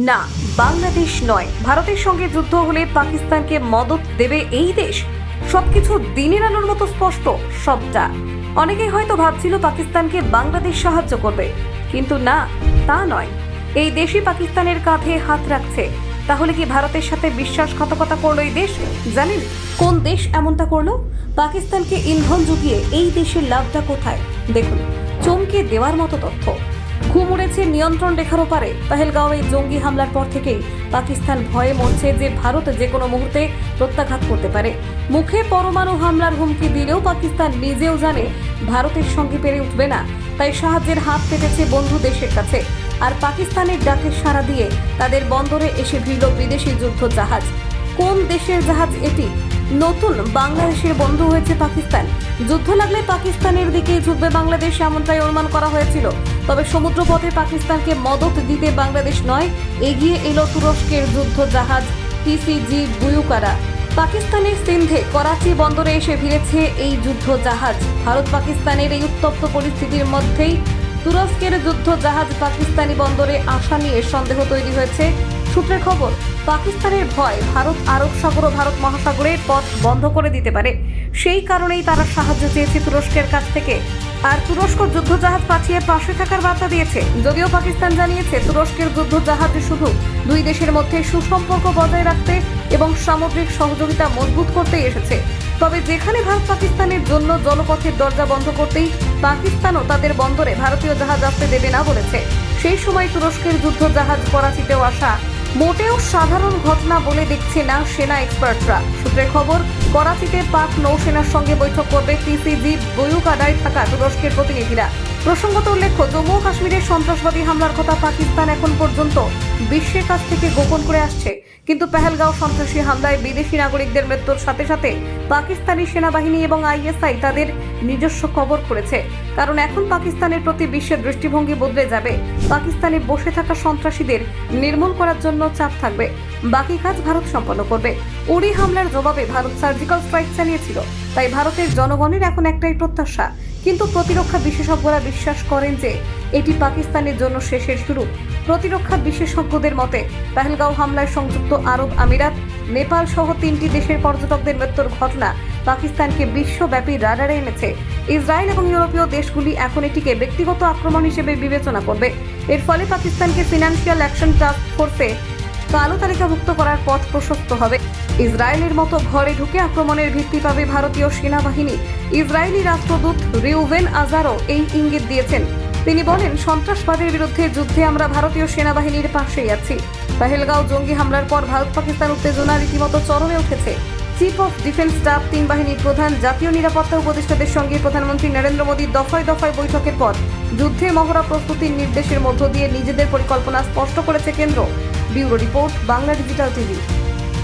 না, বাংলাদেশ নয়। ভারতের সঙ্গে যুদ্ধ হলে পাকিস্তানকে মদত দেবে এই দেশ। সবকিছু দিনের আলোর মতো স্পষ্ট, সবটা। অনেকেই হয়তো ভাবছিল পাকিস্তানকে বাংলাদেশ সাহায্য করবে। কিন্তু না, তা নয়। এই দেশই পাকিস্তানের কাঁধে হাত রাখছে। তাহলে কি ভারতের সাথে বিশ্বাসঘাতকতা করল এই দেশ? জানেন, কোন দেশ এমনটা করল? পাকিস্তানকে ইন্ধন জুগিয়ে এই দেশের লাভটা কোথায়? দেখুন, চমকে দেওয়ার মতো তথ্য। ঘুম উড়েছে নিয়ন্ত্রণ রেখার ওপারে। পেহেলগাঁও এই জঙ্গি হামলার পর থেকেই পাকিস্তান ভয়ে মরছে যে ভারত যে কোনো মুহূর্তে প্রত্যাঘাত করতে পারে। মুখে পরমাণু হামলার হুমকি দিলেও পাকিস্তান নিজেও জানে ভারতের সঙ্গে পেরে উঠবে না। তাই সাহায্যের হাত পেতেছে বন্ধু দেশের কাছে। আর পাকিস্তানের ডাকে সাড়া দিয়ে তাদের বন্দরে এসে ভিড়ল বিদেশি যুদ্ধ জাহাজ। কোন দেশের জাহাজ এটি? নতুন বাংলাদেশের বন্ধু হয়েছে পাকিস্তান। যুদ্ধ লাগলে পাকিস্তানের দিকে ঝুঁকবে বাংলাদেশ, এমনটাই অনুমান করা হয়েছিল। তবে সমুদ্রপথে পাকিস্তানকে মদত দিতে বাংলাদেশ নয়, এগিয়ে এলো তুরস্কের যুদ্ধ জাহাজ টিসিজি বুয়ুকারা। পাকিস্তানের সিন্ধে করাচি বন্দরে এসে ভিড়েছে এই যুদ্ধ জাহাজ ভারত পাকিস্তানের এই উত্তপ্ত পরিস্থিতির মধ্যেই তুরস্কের যুদ্ধ জাহাজ পাকিস্তানি বন্দরে আসা নিয়ে সন্দেহ তৈরি হয়েছে। সূত্রের খবর, পাকিস্তানের ভয় ভারত আরব সাগর ও ভারত মহাসাগরের পথ বন্ধ করে দিতে পারে। সেই কারণেই তারা সাহায্য চেয়েছে তুরস্কের কাছ থেকে। আর তুরস্ক যুদ্ধ জাহাজ পাঠিয়ে পাশে থাকার বার্তা দিয়েছে। যদিও পাকিস্তান জানিয়েছে, তুরস্কের যুদ্ধ জাহাজ শুধু দুই দেশের মধ্যে সুসম্পর্ক বজায় রাখতে এবং সামুদ্রিক সহযোগিতা মজবুত করতেই এসেছে। তবে যেখানে ভারত পাকিস্তানের জন্য জলপথের দরজা বন্ধ করতেই পাকিস্তানও তাদের বন্দরে ভারতীয় জাহাজ আসতে দেবে না বলেছে। সেই সময় তুরস্কের যুদ্ধ জাহাজ করাচিতেও আসা মোটেও সাধারণ ঘটনা বলে দেখছে না সেনা এক্সপার্টরা। সূত্রের খবর, করাচিতে পাক নৌসেনার সঙ্গে বৈঠক করবে টিসিজি বয়ুকাডায় থাকা তুরস্কের প্রতিনিধিরা। প্রসঙ্গত উল্লেখ্য, জম্মু ও কাশ্মীরের সন্ত্রাসবাদী হামলার কথা পাকিস্তান এখন পর্যন্ত বিশ্বের কাছ থেকে গোপন করে আসছে। কিন্তু পেহেলগাঁও সন্ত্রাসী হামলায় বিদেশি নাগরিকদের মৃত্যুর সাথে সাথে পাকিস্তানি সেনাবাহিনী এবং আইএসআই তাদের নিজস্ব খবর করেছে কারণ এখন পাকিস্তানের প্রতি বিশ্বের দৃষ্টিভঙ্গি বদলে যাবে। পাকিস্তানে বসে থাকা সন্ত্রাসীদের নির্মূল করার জন্য চাপ থাকবে। বাকি কাজ ভারত সম্পন্ন করবে। উড়ি হামলার জবাবে ভারত সার্জিক্যাল স্ট্রাইক চালিয়েছিল। তাই ভারতের জনগণের এখন একটাই প্রত্যাশা। কিন্তু প্রতিরক্ষা বিশেষজ্ঞরা বিশ্বাস করেন যে, এটি পাকিস্তানের জন্য শেষের শুরু। প্রতিরক্ষা বিশেষজ্ঞদের মতে, পেহেলগাঁও হামলায় সংযুক্ত আরব আমিরাত নেপাল সহ তিনটি দেশের পর্যটকদের মৃত্যুর ঘটনা পাকিস্তানকে বিশ্বব্যাপী রাডারে এনেছে। ইসরায়েল এবং ইউরোপীয় দেশগুলি এখন এটিকে ব্যক্তিগত আক্রমণ হিসেবে বিবেচনা করবে। এর ফলে পাকিস্তানকে ফিনান্সিয়াল অ্যাকশন টাস্ক ফোর্সে কালো তালিকাভুক্ত করার পথ প্রশস্ত হবে। ইসরায়েলের মতো ঘরে ঢুকে আক্রমণের ভিত্তি পাবে ভারতীয় সেনাবাহিনী। ইসরায়েলি রাষ্ট্রদূত রিউভেন আজারও এই ইঙ্গিত দিয়েছেন। তিনি বলেন, সন্ত্রাসবাদের বিরুদ্ধে যুদ্ধে আমরা ভারতীয় সেনাবাহিনীর পাশেই আছি। পেহেলগাঁও জঙ্গি হামলার পর ভারত পাকিস্তান উত্তেজনা রীতিমতো চরমে উঠেছে। চিফ অফ ডিফেন্স স্টাফ তিন বাহিনীর প্রধান, জাতীয় নিরাপত্তা উপদেষ্টাদের সঙ্গে প্রধানমন্ত্রী নরেন্দ্র মোদী দফায় দফায় বৈঠকের পর যুদ্ধে মহড়া প্রস্তুতির নির্দেশের মধ্য দিয়ে নিজেদের পরিকল্পনা স্পষ্ট করেছে কেন্দ্র। Bureau report, Bangla digital TV.